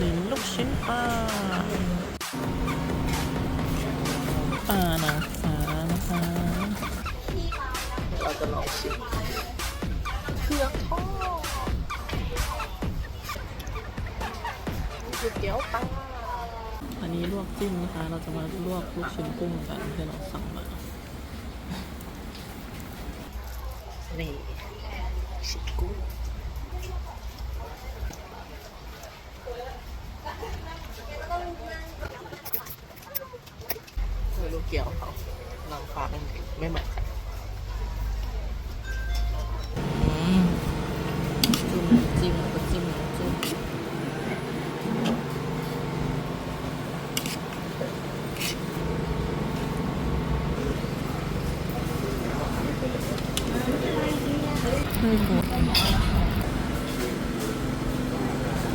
ลิ้นลูกชิ้นปลาปลานะคะนะคะเราจะลองชิมเครื่องทอดนี่คือเกี๊ยวปลาอันนี้ลวกจิ้มนะคะ เราจะมาลวกลูกชิ้นกุ้งกันที่เราสั่งมา นี่ชิ้นกุ้ง เกี่ยวเขานางฟ้าไม่เอนไม่เหมือนใครจิ้มจิ้มก็จิ้มจิ้มไม่หมด